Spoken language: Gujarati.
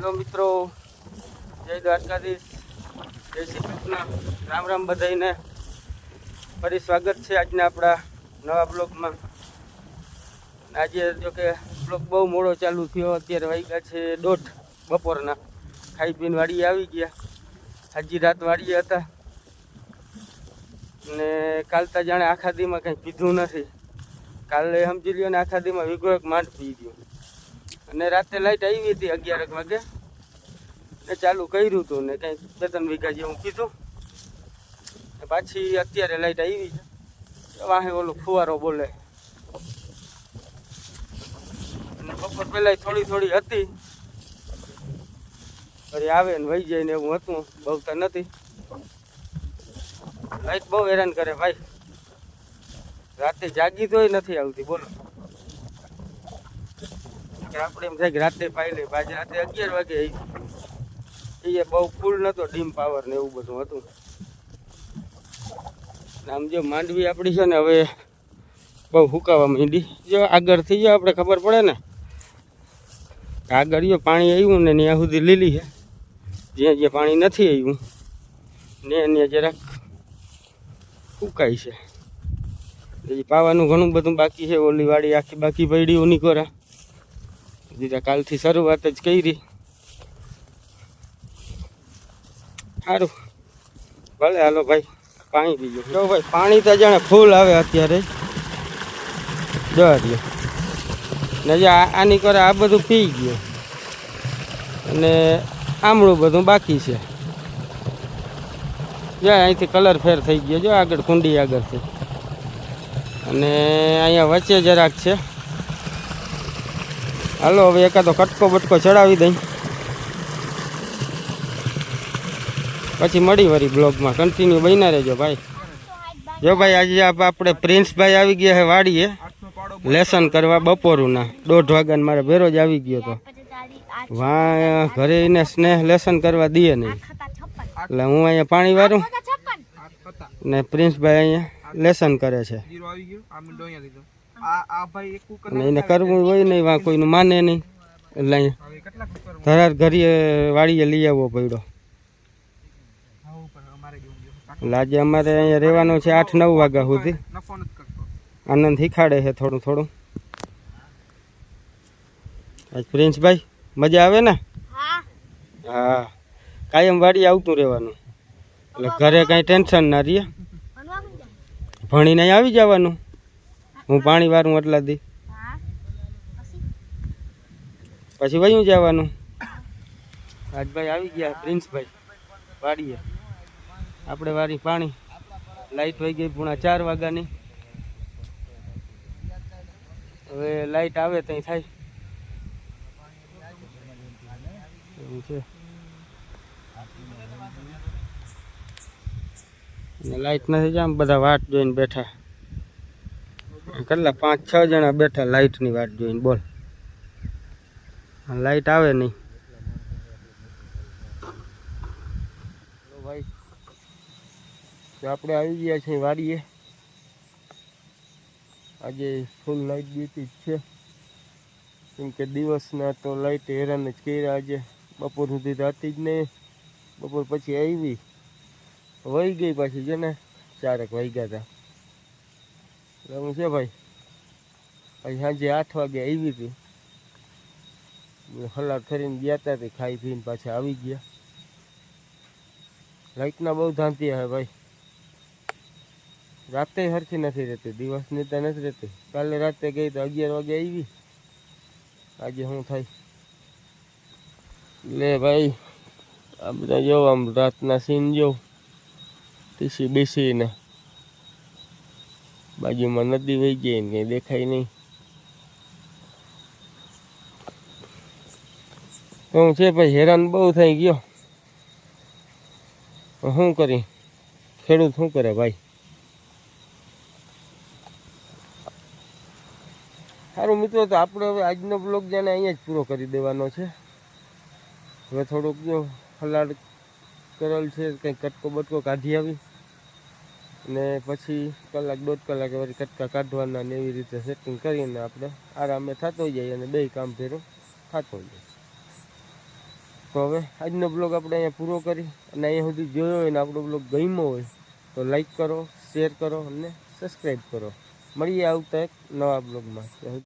હેલો મિત્રો, જય દ્વારકાધીશ. જય શ્રી કૃષ્ણ. રામ રામ બધાઈને ફરી સ્વાગત છે આજના આપણા નવા બ્લોગમાં. આજે જો કે બ્લોગ બહુ મોડો ચાલુ થયો, અત્યારે વાગ્યા છે દોઢ બપોરના. ખાઈ પીને વાડીએ આવી ગયા. હજી રાત વાડીએ હતા. ને કાલ તો જાણે આખા દીમાં કંઈ પીધું નથી. કાલે સમજી લ્યો ને આખા દીમાં વીઘો એક માંડ પી ગયો. અને રાતે લાઈટ આવી હતી અગિયાર વાગે. ને ચાલુ કર્યું હતું ને કંઈક બે ત્રણ વીઘા જેવું ને પાછી અત્યારે લાઈટ આવી છે. વાહે ઓલો ફુવારો બોલે. અને બપોર પહેલાં થોડી થોડી હતી. ફરી આવે ને વહી જાય ને એવું હતું બહુ તો નથી. લાઈટ બહુ હેરાન કરે ભાઈ. રાતે જાગી તોય નથી આવતી, બોલો. આપણે એમ થાય રાતે પાઈ લે આજે રાતે અગિયાર વાગે આવી એ બહુ ફૂલ નતો ડીમ પાવર ને એવું બધું હતું. આમ જો માંડવી આપણી છે ને હવે બહુ હુકાવા માંડી જો આગળથી જો આપણે ખબર પડે ને? આગળ જો પાણી આવ્યું ને ત્યાં સુધી લીલી છે. જ્યાં જ્યાં પાણી નથી આવ્યું ને ત્યાં જરાક ફૂકાય છે. પાવાનું ઘણું બધું બાકી છે, ઓલી વાડી આખી બાકી પડી ઉનીકોરા દીધા કાલથી શરૂઆત જ કરી. સારું ભલે, હાલો ભાઈ, પાણી પીજો. જો ભાઈ, પાણી તો જાણે ફૂલ આવે અત્યારે. જો ને આની કરે આ બધું પી ગયું. અને આમળું બધું બાકી છે. જો અહીંથી કલર ફેર થઈ ગયો. જો આગળ કુંડી આગળથી અને અહીંયા વચ્ચે જરાક છે. હાલો હવે એકાદો કટકો બટકો ચડાવી દઈ. પછી મળી વળી બ્લોગમાં. કન્ટિન્યુ બન્યા રહેજો ભાઈ. જો ભાઈ આજે આપ- આપણે પ્રિન્સભાઈ આવી ગયા છે વાડીએ. લેસન કરવા બપોરુંના. દોઢ વાગ્યાને મારે ભેરો જ આવી ગયો તો. વા ઘરે એને સ્નેહ લેસન કરવા દઈએ નહીં. એટલે હું અહીંયા પાણી વારું ને પ્રિન્સભાઈ અહીંયા લેસન કરે છે. એને કરવું હોય નહીં વા કોઈનું માને નહીં. એટલે અહીંયા ધરાર ઘડીએ વાડીએ લઈ આવવો પડ્યો. હા અમારે એટલે આજે અમારે અહીંયા રહેવાનું છે આઠ નવ વાગ્યા સુધી. આનંદ શીખાડે છે થોડું થોડું. આજ પ્રિન્સભાઈ મજા આવે ને? હા. કાયમ વાડી આવતું રહેવાનું. એટલે ઘરે કાંઈ ટેન્શન ના રહીએ ભણીને આવી જવાનું. હું પાણી વારું એટલા દી. પછી? વયું જવાનું? રાજભાઈ આવી ગયા પ્રિન્સભાઈ. વાડીએ. આપણે વારી પાણી. લાઈટ વહી ગઈ પૂણા ચાર વાગ્યાની. હવે લાઈટ આવે ત્યાં થાય. એવું છે. લાઈટ નથી જામ બધા વાટ જોઈને બેઠા. કેટલા? પાંચ, છ જણા બેઠા લાઇટની વાટ જોઈને, બોલ. લાઈટ આવે નહીં. ભાઈ. આપણે આવી ગયા છીએ વાડીએ. આજે ફૂલ ડ્યુટી જ છે. કેમ કે દિવસના તો લાઇટ હેરાન જ કર્યા આજે. બપોર સુધી તો જ નહીં. બપોર પછી આવી. વહી ગઈ પાછી છે ને? ચારેક વાગ્યા હતા. એવું છે ભાઈ? પછી સાંજે આઠ વાગે આવી હતી. હલાટ ફરીને ગયા હતા તે ખાઈ પીને પાછા આવી ગયા. લાઇટના બહુ ધાંતી હે ભાઈ. રાતે સરખી નથી રહેતી દિવસની તો નથી રહેતી. કાલે રાતે ગઈ તો અગિયાર વાગે આવી. આજે શું થાય? લે ભાઈ આ બધા જો આમ રાતના સીન જો ટીસી બીસી ને બાજુમાં નદી વહી જાય ને દેખાય નહીં. હું છે ભાઈ હેરાન બહુ થઈ ગયો. શું કરી ખેડૂત શું કરે ભાઈ? સારું મિત્રો, તો આપણે હવે આજનો બ્લોગ જાણે અહીંયા જ પૂરો કરી દેવાનો છે. હવે થોડુંક જો હલાડ કરેલ છે કંઈક કટકો બટકો કાઢી આવી. ને પછી કલાક, દોઢ કલાક વળી કટકા કાઢવાના ને એવી રીતે સેટિંગ કરીને આપણે આરામે થતો જાય અને બે કામ ફેરું થતો જાય. તો હવે આજનો બ્લોગ આપણે અહીંયા પૂરો કરી અને અહીંયા સુધી જોયો હોય ને આપણો બ્લોગ ગમ્યો હોય તો લાઈક કરો શેર કરો અને સબસ્ક્રાઈબ કરો. મળીએ આવતા એક નવા બ્લોગમાં